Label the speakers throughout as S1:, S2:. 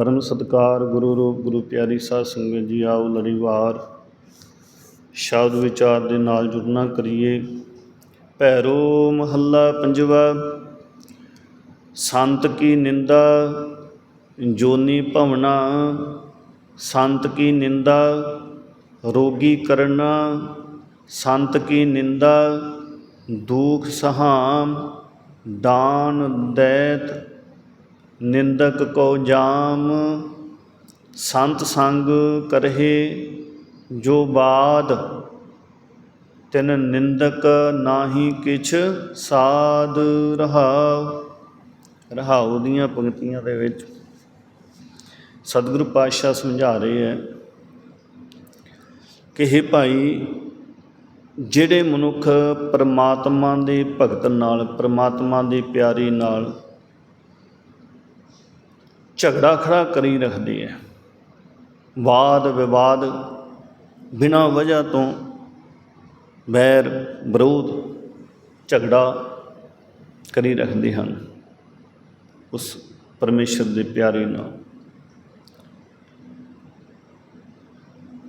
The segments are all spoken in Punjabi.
S1: ਪਰਮ ਸਤਕਾਰ ਗੁਰੂ ਰੂਪ, ਗੁਰੂ ਪਿਆਰੀ ਸਾਧ ਸੰਗਤ ਜੀ, ਆਓ ਲੜੀਵਾਰ ਸ਼ਬਦ ਵਿਚਾਰ ਦੇ ਨਾਲ ਜੁੜਨਾ ਕਰੀਏ। ਭੈਰੋ ਮਹੱਲਾ ਪੰਜਵਾ, ਸੰਤ ਕੀ ਨਿੰਦਾ, ਜੋਨੀ ਭਵਨਾ। ਸੰਤ ਕੀ ਨਿੰਦਾ, ਰੋਗੀ ਕਰਨਾ। ਸੰਤ ਕੀ ਨਿੰਦਾ, ਦੁਖ ਸਹਾਮ, ਦਾਨ ਦੈਤ ਨਿੰਦਕ ਕੋ ਜਾਮ, ਸੰਤ ਸੰਗ ਕਰਹੇ, ਜੋ ਬਾਦ, ਤਿਨ ਨਿੰਦਕ ਨਾਹੀ ਕਿਛ ਸਾਧ ਰਹਾਉ। ਰਹਾਉ ਦੀਆਂ ਪੰਕਤੀਆਂ ਦੇ ਵਿੱਚ ਸਤਿਗੁਰੂ ਪਾਤਸ਼ਾਹ ਸਮਝਾ ਰਹੇ ਹੈ ਕਿ हे ਭਾਈ, ਜਿਹੜੇ ਮਨੁੱਖ ਪਰਮਾਤਮਾ ਦੇ ਭਗਤ ਨਾਲ, ਪਰਮਾਤਮਾ ਦੇ ਪਿਆਰੇ ਨਾਲ ਝਗੜਾ ਖੜਾ ਕਰੀ ਰੱਖਦੀ ਹੈ ਵਾਦ ਵਿਵਾਦ ਬਿਨਾਂ ਵਜ੍ਹਾ ਤੋਂ ਵੈਰ ਵਿਰੋਧ ਝਗੜਾ ਕਰੀ ਰੱਖਦੇ ਹਨ। ਉਸ ਪਰਮੇਸ਼ਰ ਦੇ ਪਿਆਰੇ ਨਾਲ।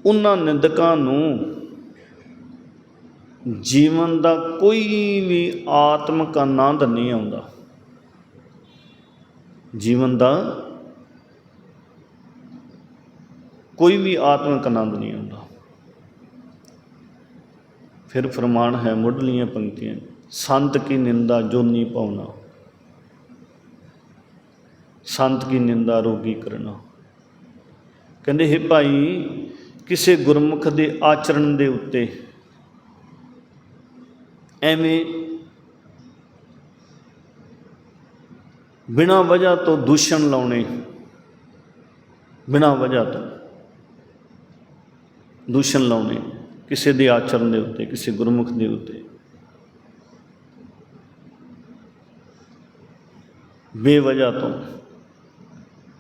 S1: ਉਹਨਾਂ ਨਿੰਦਕਾਂ ਨੂੰ ਜੀਵਨ ਦਾ ਕੋਈ ਵੀ ਆਤਮਿਕ ਆਨੰਦ ਨਹੀਂ ਆਉਂਦਾ। ਜੀਵਨ ਦਾ ਕੋਈ ਵੀ ਆਤਮਿਕ ਆਨੰਦ ਨਹੀਂ ਆਉਂਦਾ ਫਿਰ ਫਰਮਾਨ ਹੈ ਮੁੱਢਲੀਆਂ ਪੰਕਤੀਆਂ, ਸੰਤ ਕੀ ਨਿੰਦਾ ਜੋਨੀ ਪਾਉਣਾ। ਸੰਤ ਕੀ ਨਿੰਦਾ ਰੋਗੀ ਕਰਨਾ। ਕਹਿੰਦੇ, ਹੈ ਭਾਈ, ਕਿਸੇ ਗੁਰਮੁਖ ਦੇ ਆਚਰਣ ਦੇ ਉੱਤੇ ਐਵੇਂ ਬਿਨਾਂ ਵਜ੍ਹਾ ਤੋਂ ਦੂਸ਼ਣ ਲਾਉਣੇ, ਬਿਨਾਂ ਵਜ੍ਹਾ ਤੋਂ ਦੂਸ਼ਣ ਲਾਉਣੇ ਕਿਸੇ ਦੇ ਆਚਰਣ ਦੇ ਉੱਤੇ, ਕਿਸੇ ਗੁਰਮੁਖ ਦੇ ਉੱਤੇ। ਬੇਵਜ੍ਹਾ ਤੋਂ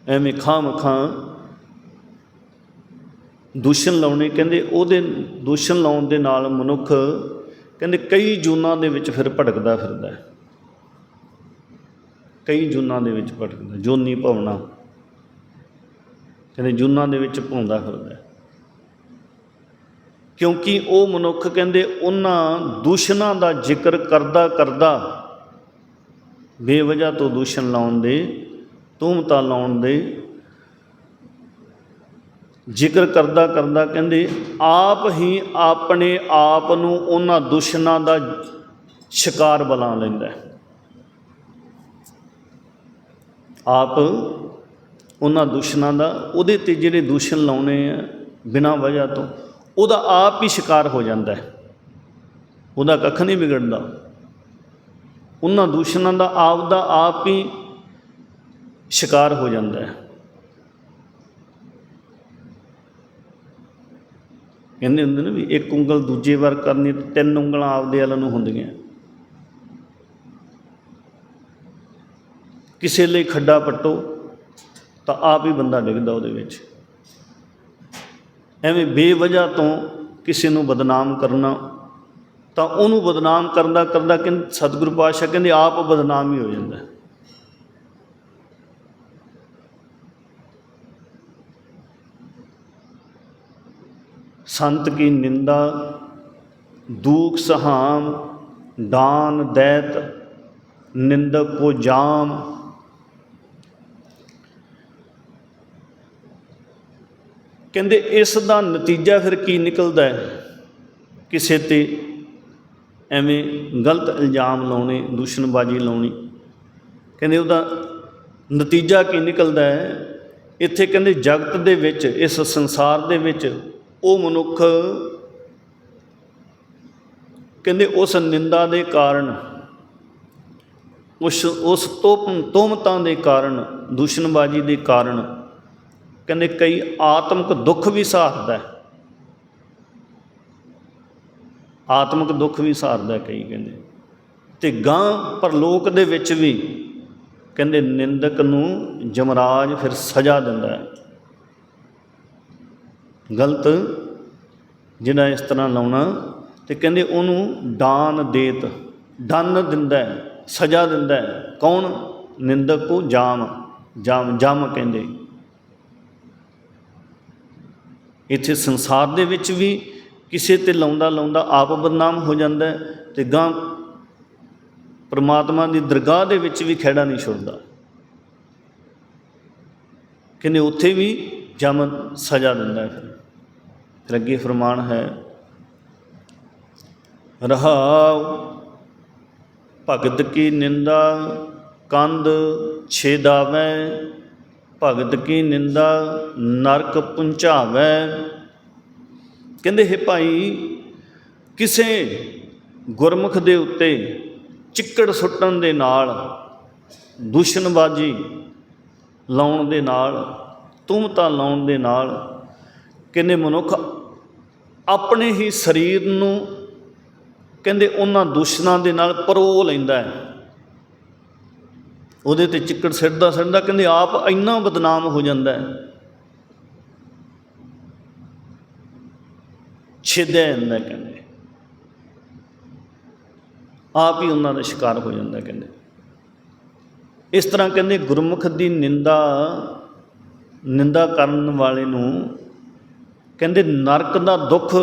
S1: ਐਵੇਂ ਖਾਮ ਖਾਂ ਦੂਸ਼ਣ ਲਾਉਣੇ, ਕਹਿੰਦੇ ਉਹਦੇ, ਦੂਸ਼ਣ ਲਾਉਣ ਦੇ ਨਾਲ ਮਨੁੱਖ, ਕਹਿੰਦੇ ਕਈ ਜੂਨਾਂ ਦੇ ਵਿੱਚ ਫਿਰ ਭਟਕਦਾ ਫਿਰਦਾ ਹੈ। ਕਈ ਜੂਨਾਂ ਦੇ ਵਿੱਚ ਭਟਕਦਾ, ਜੋਨੀ ਭਵਨਾ। ਕਹਿੰਦੇ ਜੂਨਾਂ ਦੇ ਵਿੱਚ ਭੌਂਦਾ ਫਿਰਦਾ ਹੈ। ਕਿਉਂਕਿ ਉਹ ਮਨੁੱਖ ਕਹਿੰਦੇ ਉਹਨਾਂ ਦੂਸ਼ਣਾਂ ਦਾ ਜ਼ਿਕਰ ਕਰਦਾ ਕਰਦਾ ਬੇਵਜ੍ਹਾ ਤੋਂ ਦੂਸ਼ਣ ਲਾਉਣ ਦੇ, ਤੂਮਤਾ ਲਾਉਣ ਦੇ ਜ਼ਿਕਰ ਕਰਦਾ ਕਰਦਾ ਕਹਿੰਦੇ ਆਪ ਹੀ ਆਪਣੇ ਆਪ ਨੂੰ ਉਹਨਾਂ ਦੁਸ਼ਮਣਾਂ ਦਾ ਸ਼ਿਕਾਰ ਬਣਾ ਲੈਂਦਾ ਆਪ ਉਹਨਾਂ ਦੁਸ਼ਮਣਾਂ ਦਾ, ਉਹਦੇ ਤੇ ਜਿਹੜੇ ਦੂਸ਼ਣ ਲਾਉਣੇ ਆ ਬਿਨਾਂ ਵਜ੍ਹਾ ਤੋਂ ਉਹਦਾ ਆਪ ਹੀ ਸ਼ਿਕਾਰ ਹੋ ਜਾਂਦਾ ਹੈ। ਉਹਦਾ ਕੱਖ ਨਹੀਂ ਵਿਗੜਦਾ। ਉਹਨਾਂ ਦੂਸ਼ਣਾਂ ਦਾ ਆਪ ਦਾ ਆਪ ਹੀ ਸ਼ਿਕਾਰ ਹੋ ਜਾਂਦਾ ਹੈ। ਕਹਿੰਦੇ ਹੁੰਦੇ ਨੇ ਵੀ ਇੱਕ ਉਂਗਲ ਦੂਜੇ ਵਾਰ ਕਰਨੀ ਤੇ ਤਿੰਨ ਉਂਗਲਾਂ ਆਪਦੇ ਵੱਲ ਨੂੰ ਹੁੰਦੀਆਂ। ਕਿਸੇ ਲਈ ਖੱਡਾ ਪੱਟੋ ਤਾਂ ਆਪ ਹੀ ਬੰਦਾ ਡਿੱਗਦਾ ਉਹਦੇ ਵਿੱਚ। ਐਵੇਂ ਬੇਵਜ੍ਹਾ ਤੋਂ ਕਿਸੇ ਨੂੰ ਬਦਨਾਮ ਕਰਨਾ, ਤਾਂ ਉਹਨੂੰ ਬਦਨਾਮ ਕਰਦਾ ਕਰਦਾ ਕਹਿੰਦੇ ਸਤਿਗੁਰੂ ਪਾਤਸ਼ਾਹ ਕਹਿੰਦੇ ਆਪ ਬਦਨਾਮ ਹੀ ਹੋ ਜਾਂਦਾ ਸੰਤ ਕੀ ਨਿੰਦਾ, ਦੂਖ ਸਹਾਮ, ਦਾਨ ਦੈਤ, ਨਿੰਦਕ ਕੋ ਜਾਮ ਕਹਿੰਦੇ ਇਸ ਦਾ ਨਤੀਜਾ ਫਿਰ ਕੀ ਨਿਕਲਦਾ ਹੈ? ਕਿਸੇ ਤੇ ਐਵੇਂ ਗਲਤ ਇਲਜ਼ਾਮ ਲਾਉਣੇ, ਦੂਸ਼ਣਬਾਜ਼ੀ ਲਾਉਣੀ। ਕਹਿੰਦੇ ਉਹਦਾ ਨਤੀਜਾ ਕੀ ਨਿਕਲਦਾ ਹੈ? ਇੱਥੇ ਕਹਿੰਦੇ ਜਗਤ ਦੇ ਵਿੱਚ, ਇਸ ਸੰਸਾਰ ਦੇ ਵਿੱਚ ਉਹ ਮਨੁੱਖ ਕਹਿੰਦੇ ਉਸ ਨਿੰਦਾ ਦੇ ਕਾਰਨ, ਉਸ ਉਸ ਤੋਮ ਤੋਮਤਾਂ ਦੇ ਕਾਰਨ, ਦੂਸ਼ਣਬਾਜ਼ੀ ਦੇ ਕਾਰਨ ਕਹਿੰਦੇ ਕਈ ਆਤਮਿਕ ਦੁੱਖ ਵੀ ਸਹਾਰਦਾ ਹੈ। ਆਤਮਿਕ ਦੁੱਖ ਵੀ ਸਹਾਰਦਾ ਕਈ ਕਹਿੰਦੇ। ਤੇ ਗਾਂ ਪਰਲੋਕ ਦੇ ਵਿੱਚ ਵੀ ਕਹਿੰਦੇ ਨਿੰਦਕ ਨੂੰ ਜਮਰਾਜ ਫਿਰ ਸਜ਼ਾ ਦਿੰਦਾ ਹੈ। ਗਲਤ ਜਿਹੜਾ ਇਸ ਤਰ੍ਹਾਂ ਲਾਉਣਾ ਤੇ ਕਹਿੰਦੇ ਉਹਨੂੰ ਦਾਨ ਦੇਤ, ਦੰਨ ਦਿੰਦਾ ਸਜ਼ਾ ਦਿੰਦਾ ਕੌਣ? ਨਿੰਦਕ ਕੋ ਜਾਮ ਜਾਮ, ਜਮ ਕਹਿੰਦੇ। ਇੱਥੇ ਸੰਸਾਰ ਦੇ ਵਿੱਚ ਵੀ ਕਿਸੇ ਤੇ ਲਾਉਂਦਾ ਲਾਉਂਦਾ ਆਪ ਬਦਨਾਮ ਹੋ ਜਾਂਦਾ ਹੈ ਤੇ ਗਾਂ ਪਰਮਾਤਮਾ ਦੀ ਦਰਗਾਹ ਦੇ ਵਿੱਚ ਵੀ ਖੇੜਾ ਨਹੀਂ ਛੁੱਟਦਾ। ਕਹਿੰਦੇ ਉੱਥੇ ਵੀ ਜਮ ਸਜ਼ਾ ਦਿੰਦਾ ਹੈ ਫਿਰ। ਫਿਰ ਅੱਗੇ ਫਰਮਾਨ ਹੈ, ਰਹਾਉ ਭਗਤ ਕੀ ਨਿੰਦਾ, ਕੰਧ ਛੇਦਾਵੈ ਭਗਤ ਕੀ ਨਿੰਦਾ, ਨਰਕ ਪੁੰਚਾਵੈ ਕਹਿੰਦੇ, ਹੈ ਭਾਈ, ਕਿਸੇ ਗੁਰਮੁਖ ਦੇ ਉੱਤੇ ਚਿੱਕੜ ਸੁੱਟਣ ਦੇ ਨਾਲ, ਦੂਸ਼ਣਬਾਜੀ ਲਾਉਣ ਦੇ ਨਾਲ, ਤੁਮਤਾ ਲਾਉਣ ਦੇ ਨਾਲ, ਕਹਿੰਦੇ ਮਨੁੱਖ ਆਪਣੇ ਹੀ ਸਰੀਰ ਨੂੰ ਕਹਿੰਦੇ ਉਹਨਾਂ ਦੁਸ਼ਮਣਾਂ ਦੇ ਨਾਲ ਪਰੋ ਲੈਂਦਾ ਹੈ। ਉਹਦੇ ਤੇ ਚਿੱਕੜ ਸਿੱਟਦਾ ਸਿੱਟਦਾ ਕਹਿੰਦੇ ਆਪ ਇੰਨਾ ਬਦਨਾਮ ਹੋ ਜਾਂਦਾ ਹੈ। ਛਿਦਿਆ ਜਾਂਦਾ ਕਹਿੰਦੇ। ਆਪ ਹੀ ਉਹਨਾਂ ਦਾ ਸ਼ਿਕਾਰ ਹੋ ਜਾਂਦਾ ਕਹਿੰਦੇ। ਇਸ ਤਰ੍ਹਾਂ ਕਹਿੰਦੇ ਗੁਰਮੁਖ ਦੀ ਨਿੰਦਾ ਨਿੰਦਾ ਕਰਨ ਵਾਲੇ ਨੂੰ ਕਹਿੰਦੇ ਨਰਕ ਦਾ ਦੁੱਖ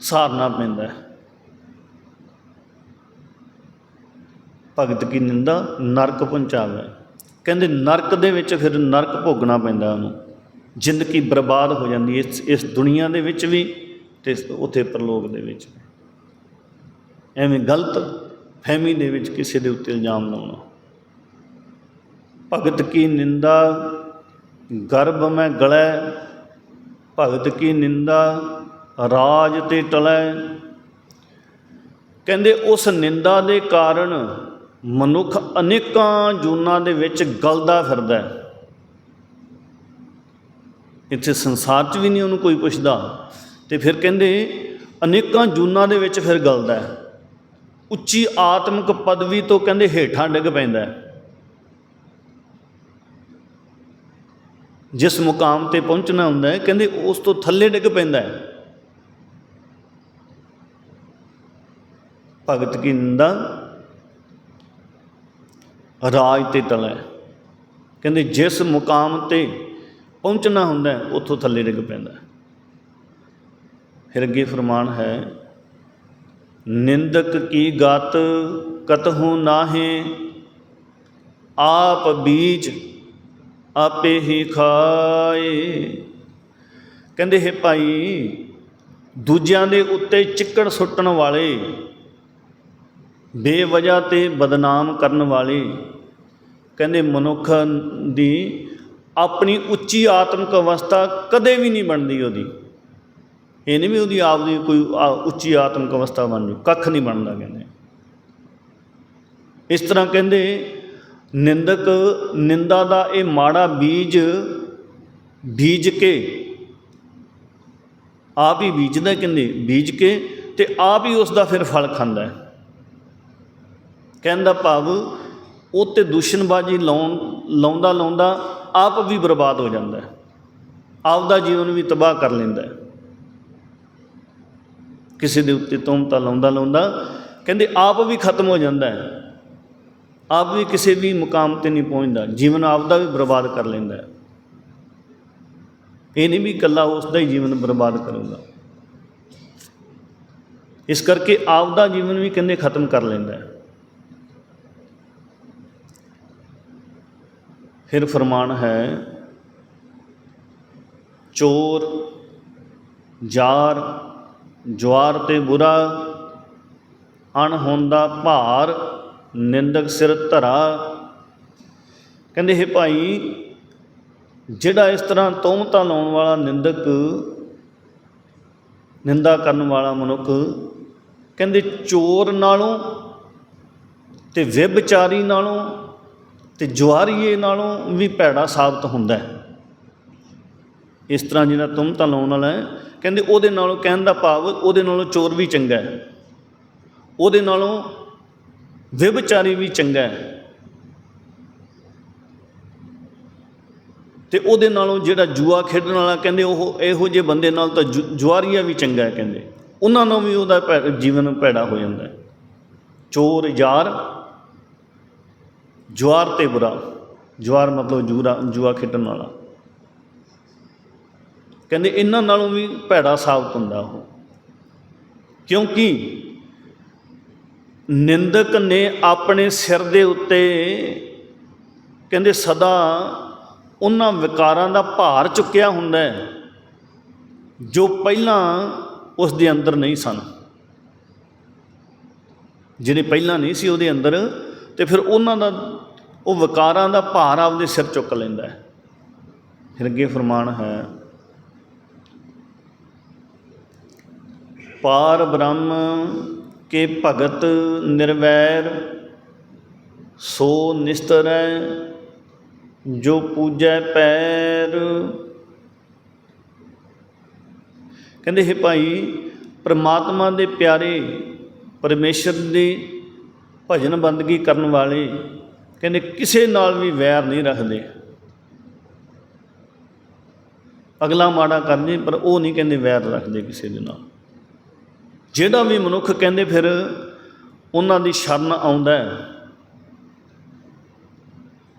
S1: ਸਾਰਨਾ ਪੈਂਦਾ ਹੈ। ਭਗਤ ਕੀ ਨਿੰਦਾ ਨਰਕ ਪਹੁੰਚਾਵੇ। ਕਹਿੰਦੇ ਨਰਕ ਦੇ ਵਿੱਚ ਫਿਰ ਨਰਕ ਭੋਗਣਾ ਪੈਂਦਾ ਉਹਨੂੰ। ਜ਼ਿੰਦਗੀ ਬਰਬਾਦ ਹੋ ਜਾਂਦੀ ਇਸ ਇਸ ਦੁਨੀਆ ਦੇ ਵਿੱਚ ਵੀ ਤੇ ਉੱਥੇ ਪਰਲੋਕ ਦੇ ਵਿੱਚ ਵੀ। ਐਵੇਂ ਗਲਤ ਫਹਿਮੀ ਦੇ ਵਿੱਚ ਕਿਸੇ ਦੇ ਉੱਤੇ ਇਲਜ਼ਾਮ ਲਾਉਣਾ। ਭਗਤ ਕੀ ਨਿੰਦਾ, ਗਰਭ ਮੈਂ ਗਲੈ, ਭਗਤ ਕੀ ਨਿੰਦਾ, ਰਾਜ ਤੇ ਟਲੈ। ਕਹਿੰਦੇ ਉਸ ਨਿੰਦਾ ਦੇ ਕਾਰਨ ਮਨੁੱਖ ਅਨੇਕਾਂ ਜੂਨਾਂ ਦੇ ਵਿੱਚ ਗਲਦਾ ਫਿਰਦਾ ਹੈ। ਇੱਥੇ ਸੰਸਾਰ 'ਚ ਵੀ ਨਹੀਂ ਉਹਨੂੰ ਕੋਈ ਪੁੱਛਦਾ। ਤੇ ਫਿਰ ਕਹਿੰਦੇ, ਅਨੇਕਾਂ ਜੂਨਾਂ ਦੇ ਵਿੱਚ ਫਿਰ ਗਲਦਾ ਉੱਚੀ ਆਤਮਿਕ ਪਦਵੀ ਤੋਂ ਕਹਿੰਦੇ ਹੇਠਾਂ ਡਿੱਗ ਪੈਂਦਾ ਜਿਸ ਮੁਕਾਮ ਤੇ ਪਹੁੰਚਣਾ ਹੁੰਦਾ ਹੈ, ਕਹਿੰਦੇ ਉਸ ਤੋਂ ਥੱਲੇ ਡਿੱਗ ਪੈਂਦਾ ਹੈ। ਭਗਤ ਕੀ ਨਿੰਦਾ? ਰਾਜ ਤੇ ਟਲੈ। ਕਹਿੰਦੇ ਜਿਸ ਮੁਕਾਮ ਤੇ ਪਹੁੰਚਣਾ ਹੁੰਦਾ ਉੱਥੋਂ ਥੱਲੇ ਡਿੱਗ ਪੈਂਦਾ ਹੈ। ਫਿਰ ਅੱਗੇ ਫਰਮਾਨ ਹੈ, ਨਿੰਦਕ ਕੀ ਗਤ ਕਤਹੂ ਨਾਹੇ, ਆਪ ਬੀਜ ਆਪੇ ਹੀ ਖਾਏ ਕਹਿੰਦੇ, ਹੈ ਭਾਈ, ਦੂਜਿਆਂ ਦੇ ਉੱਤੇ ਚਿੱਕੜ ਸੁੱਟਣ ਵਾਲੇ, ਬੇਵਜ੍ਹਾ ਤੇ ਬਦਨਾਮ ਕਰਨ ਵਾਲੇ, ਕਹਿੰਦੇ, ਮਨੁੱਖ ਦੀ ਆਪਣੀ ਉੱਚੀ ਆਤਮਿਕ ਅਵਸਥਾ ਕਦੇ ਵੀ ਨਹੀਂ ਬਣਦੀ ਉਹਦੀ। ਇਹ ਨਹੀਂ ਵੀ ਉਹਦੀ ਆਪ ਦੀ ਕੋਈ ਆ- ਉੱਚੀ ਆਤਮਿਕ ਅਵਸਥਾ ਬਣ ਜੂ, ਕੱਖ ਨਹੀਂ ਬਣਦਾ ਕਹਿੰਦੇ। ਇਸ ਤਰ੍ਹਾਂ ਕਹਿੰਦੇ, ਨਿੰਦਕ, ਨਿੰਦਾ ਦਾ ਇਹ ਮਾੜਾ ਬੀਜ ਬੀਜ ਕੇ, ਆਪ ਹੀ ਬੀਜਦਾ ਕਹਿੰਦੇ, ਬੀਜ ਕੇ ਤੇ ਆਪ ਹੀ ਉਸ ਦਾ ਫਿਰ ਫਲ ਖਾਂਦਾ ਹੈ। ਕਹਿੰਦਾ ਭਾਵ, ਉਹ ਤੇ ਦੂਸ਼ਣਬਾਜੀ ਲਾਉਣ ਲਾਉਂਦਾ ਲਾਉਂਦਾ ਆਪ ਵੀ ਬਰਬਾਦ ਹੋ ਜਾਂਦਾ ਹੈ। ਆਪ ਦਾ ਜੀਵਨ ਵੀ ਤਬਾਹ ਕਰ ਲੈਂਦਾ ਹੈ। ਕਿਸੇ ਦੇ ਉੱਤੇ ਤੁਮਤਾ ਲਾਉਂਦਾ ਲਾਉਂਦਾ ਕਹਿੰਦੇ ਆਪ ਵੀ ਖਤਮ ਹੋ ਜਾਂਦਾ ਹੈ। ਆਪ ਵੀ ਕਿਸੇ ਵੀ ਮੁਕਾਮ ਤੇ ਨਹੀਂ ਪਹੁੰਚਦਾ। ਜੀਵਨ ਆਪ ਦਾ ਵੀ ਬਰਬਾਦ ਕਰ ਲੈਂਦਾ ਹੈ। ਇਹ ਨਹੀਂ ਵੀ ਇਕੱਲਾ ਉਸ ਦਾ ਹੀ ਜੀਵਨ ਬਰਬਾਦ ਕਰੂਗਾ। ਇਸ ਕਰਕੇ ਆਪ ਦਾ ਜੀਵਨ ਵੀ ਕਹਿੰਦੇ ਖਤਮ ਕਰ ਲੈਂਦਾ ਹੈ। ਫਿਰ ਫਰਮਾਨ ਹੈ, ਚੋਰ, ਜਾਰ ਜਵਾਰ ਤੇ ਬੁਰਾ, ਅਣ ਹੁੰਦਾ ਭਾਰ, ਨਿੰਦਕ ਸਿਰ ਧਰਾ। ਕਹਿੰਦੇ, ਹੈ ਭਾਈ, ਜਿਹੜਾ ਇਸ ਤਰ੍ਹਾਂ ਤੋਮਤਾ ਲਾਉਣ ਵਾਲਾ ਨਿੰਦਕ, ਨਿੰਦਾ ਕਰਨ ਵਾਲਾ ਮਨੁੱਖ, ਕਹਿੰਦੇ, ਚੋਰ ਨਾਲੋਂ ਤੇ ਵਿਭਚਾਰੀ ਨਾਲੋਂ ਤੇ ਜੁਆਰੀਏ ਨਾਲੋਂ ਵੀ ਭੈੜਾ ਸਾਬਤ ਹੁੰਦਾ ਇਸ ਤਰ੍ਹਾਂ ਜਿਹੜਾ ਤੁਮਤਾ ਲਾਉਣ ਵਾਲਾ ਹੈ, ਕਹਿੰਦੇ ਉਹਦੇ ਨਾਲੋਂ ਕਹਿਣ ਦਾ ਭਾਵ ਉਹਦੇ ਨਾਲੋਂ ਚੋਰ ਵੀ ਚੰਗਾ ਹੈ। ਉਹਦੇ ਨਾਲੋਂ ਵਿਭਚਾਰੀ ਵੀ ਚੰਗਾ ਹੈ। ਤੇ ਉਹਦੇ ਨਾਲੋਂ ਜਿਹੜਾ ਜੂਆ ਖੇਡਣ ਵਾਲਾ, ਕਹਿੰਦੇ ਉਹ ਇਹੋ ਜਿਹੇ ਬੰਦੇ ਨਾਲ ਤਾਂ ਜੁ- ਜੁਆਰੀਆ ਵੀ ਚੰਗਾ ਹੈ, ਕਹਿੰਦੇ। ਉਹਨਾਂ ਨੂੰ ਵੀ ਉਹਦਾ ਭੈ- ਜੀਵਨ ਭੈੜਾ ਹੋ ਜਾਂਦਾ ਚੋਰ, ਯਾਰ ਜੁਆਰ ਤੇ ਬੁਰਾ, ਜੁਆਰ ਮਤਲਬ ਜੂਰਾ, ਜੂਆ ਖੇਡਣ ਵਾਲਾ। ਕਹਿੰਦੇ ਇਹਨਾਂ ਨਾਲੋਂ ਵੀ ਭੈੜਾ ਸਾਬਤ ਹੁੰਦਾ ਉਹ। ਕਿਉਂਕਿ ਨਿੰਦਕ ਨੇ ਆਪਣੇ ਸਿਰ ਦੇ ਉੱਤੇ ਕਹਿੰਦੇ ਸਦਾ ਉਹਨਾਂ ਵਿਕਾਰਾਂ ਦਾ ਭਾਰ ਚੁੱਕਿਆ ਹੁੰਦਾ ਹੈ, ਜੋ ਪਹਿਲਾਂ ਉਸ ਦੇ ਅੰਦਰ ਨਹੀਂ ਸਨ। ਜਿਹੜੇ ਪਹਿਲਾਂ ਨਹੀਂ ਸੀ ਉਹਦੇ ਅੰਦਰ, ਤੇ ਫਿਰ ਉਹਨਾਂ ਦਾ ਉਹ ਵਿਕਾਰਾਂ ਦਾ ਭਾਰ ਆਪਦੇ ਸਿਰ ਚੁੱਕ ਲੈਂਦਾ ਹੈ। ਫਿਰ ਅੱਗੇ ਫਰਮਾਨ ਹੈ, ਪਾਰ ਬ੍ਰਹਮ ਕੇ ਭਗਤ ਨਿਰਵੈਰ, ਸੋ ਨਿਸਤਰੈ ਜੋ ਪੂਜੈ ਪੈਰ। ਕਹਿੰਦੇ, ਹੈ ਭਾਈ, ਪ੍ਰਮਾਤਮਾ ਦੇ ਪਿਆਰੇ, ਪਰਮੇਸ਼ਰ ਦੀ ਭਜਨ ਬੰਦਗੀ ਕਰਨ ਵਾਲੇ ਕਹਿੰਦੇ ਕਿਸੇ ਨਾਲ ਵੀ ਵੈਰ ਨਹੀਂ ਰੱਖਦੇ। ਅਗਲਾ ਮਾੜਾ ਕਰਦੇ ਪਰ ਉਹ ਨਹੀਂ ਕਹਿੰਦੇ ਵੈਰ ਰੱਖਦੇ ਕਿਸੇ ਦੇ ਨਾਲ। ਜਿਹੜਾ ਵੀ ਮਨੁੱਖ ਕਹਿੰਦੇ ਫਿਰ ਉਹਨਾਂ ਦੀ ਸ਼ਰਨ ਆਉਂਦਾ ਹੈ।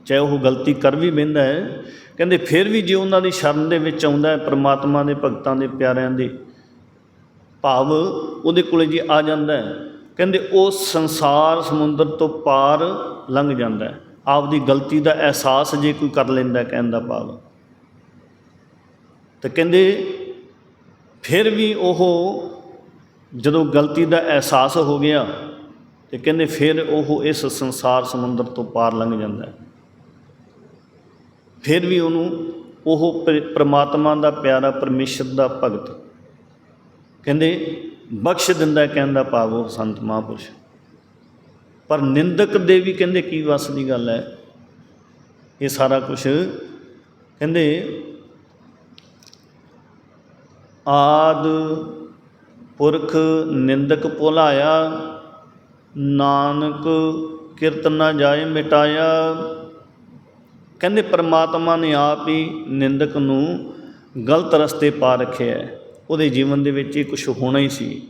S1: ਚਾਹੇ ਉਹ ਗਲਤੀ ਕਰ ਵੀ ਬਹਿੰਦਾ ਹੈ, ਕਹਿੰਦੇ ਫਿਰ ਵੀ ਜੇ ਉਹਨਾਂ ਦੀ ਸ਼ਰਨ ਦੇ ਵਿੱਚ ਆਉਂਦਾ ਹੈ, ਪ੍ਰਮਾਤਮਾ ਦੇ ਭਗਤਾਂ ਦੇ ਪਿਆਰਿਆਂ ਦੇ ਭਾਵ ਉਹਦੇ ਕੋਲੇ ਜੇ ਆ ਜਾਂਦਾ ਹੈ ਕਹਿੰਦੇ ਉਹ ਸੰਸਾਰ ਸਮੁੰਦਰ ਤੋਂ ਪਾਰ ਲੰਘ ਜਾਂਦਾ ਆਪਦੀ ਗਲਤੀ ਦਾ ਅਹਿਸਾਸ ਜੇ ਕੋਈ ਕਰ ਲੈਂਦਾ ਕਹਿੰਦਾ ਭਾਵ। ਤੇ ਕਹਿੰਦੇ ਫਿਰ ਵੀ ਉਹ ਜਦੋਂ ਗਲਤੀ ਦਾ ਅਹਿਸਾਸ ਹੋ ਗਿਆ ਤੇ ਕਹਿੰਦੇ ਫਿਰ ਉਹ ਇਸ ਸੰਸਾਰ ਸਮੁੰਦਰ ਤੋਂ ਪਾਰ ਲੰਘ ਜਾਂਦਾ ਫਿਰ ਵੀ ਉਹਨੂੰ ਉਹ ਪ੍ਰ- ਪ੍ਰਮਾਤਮਾ ਦਾ ਪਿਆਰਾ ਪਰਮੇਸ਼ਰ ਦਾ ਭਗਤ ਕਹਿੰਦੇ ਬਖਸ਼ ਦਿੰਦਾ ਹੈ ਕਹਿਣ ਦਾ ਭਾਵ ਉਹ ਸੰਤ ਮਹਾਂਪੁਰਸ਼। ਪਰ ਨਿੰਦਕ ਦੇ ਵੀ ਕਹਿੰਦੇ ਕੀ ਵਸ ਦੀ ਗੱਲ ਹੈ? ਇਹ ਸਾਰਾ ਕੁਝ ਕਹਿੰਦੇ ਆਦ ਪੁਰਖ ਨਿੰਦਕ ਭੁਲਾਇਆ, ਨਾਨਕ ਕਿਰਤ ਨਾ ਜਾਏ ਮਿਟਾਇਆ। ਕਹਿੰਦੇ ਪ੍ਰਮਾਤਮਾ ਨੇ ਆਪ ਹੀ ਨਿੰਦਕ ਨੂੰ ਗਲਤ ਰਸਤੇ ਪਾ ਰੱਖਿਆ ਹੈ। ਉਹਦੇ ਜੀਵਨ ਦੇ ਵਿੱਚ ਇਹ ਕੁਝ ਹੋਣਾ ਹੀ ਸੀ।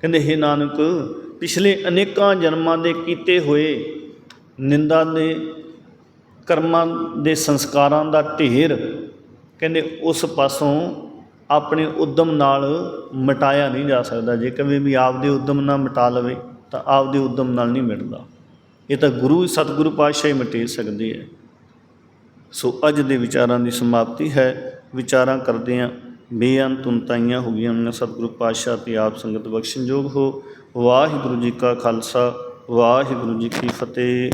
S1: ਕਹਿੰਦੇ हे ਨਾਨਕ, ਪਿਛਲੇ ਅਨੇਕਾਂ ਜਨਮਾਂ ਦੇ ਕੀਤੇ ਹੋਏ ਨਿੰਦਾ ਦੇ ਕਰਮਾਂ ਦੇ ਸੰਸਕਾਰਾਂ ਦਾ ਢੇਰ, ਕਹਿੰਦੇ, ਉਸ ਪਾਸੋਂ ਆਪਣੇ ਉਦਮ ਨਾਲ ਮਿਟਾਇਆ ਨਹੀਂ ਜਾ ਸਕਦਾ। ਜੇ ਕਦੇ ਵੀ ਆਪਦੇ ਉਦਮ ਨਾਲ ਮਿਟਾ ਲਵੇ, ਤਾਂ ਆਪਦੇ ਉਦਮ ਨਾਲ ਨਹੀਂ ਮਿਟਦਾ। ਇਹ ਤਾਂ ਗੁਰੂ, ਸਤਿਗੁਰੂ ਪਾਤਸ਼ਾਹ ਹੀ ਮਿਟੇ ਸਕਦੇ ਹੈ ਸੋ ਅੱਜ ਦੇ ਵਿਚਾਰਾਂ ਦੀ ਸਮਾਪਤੀ ਹੈ। ਵਿਚਾਰਾਂ ਕਰਦੇ ਹਾਂ ਬੇਅੰਤ ਉਨਤਾਈਆਂ ਹੋ ਗਈਆਂ ਉਹਨਾਂ ਸਤਿਗੁਰੂ ਪਾਤਸ਼ਾਹ ਤੇ ਆਪ ਸੰਗਤ ਬਖਸ਼ਣਯੋਗ ਹੋ। ਵਾਹਿਗੁਰੂ ਜੀ ਕਾ ਖਾਲਸਾ, ਵਾਹਿਗੁਰੂ ਜੀ ਕੀ ਫਤਿਹ।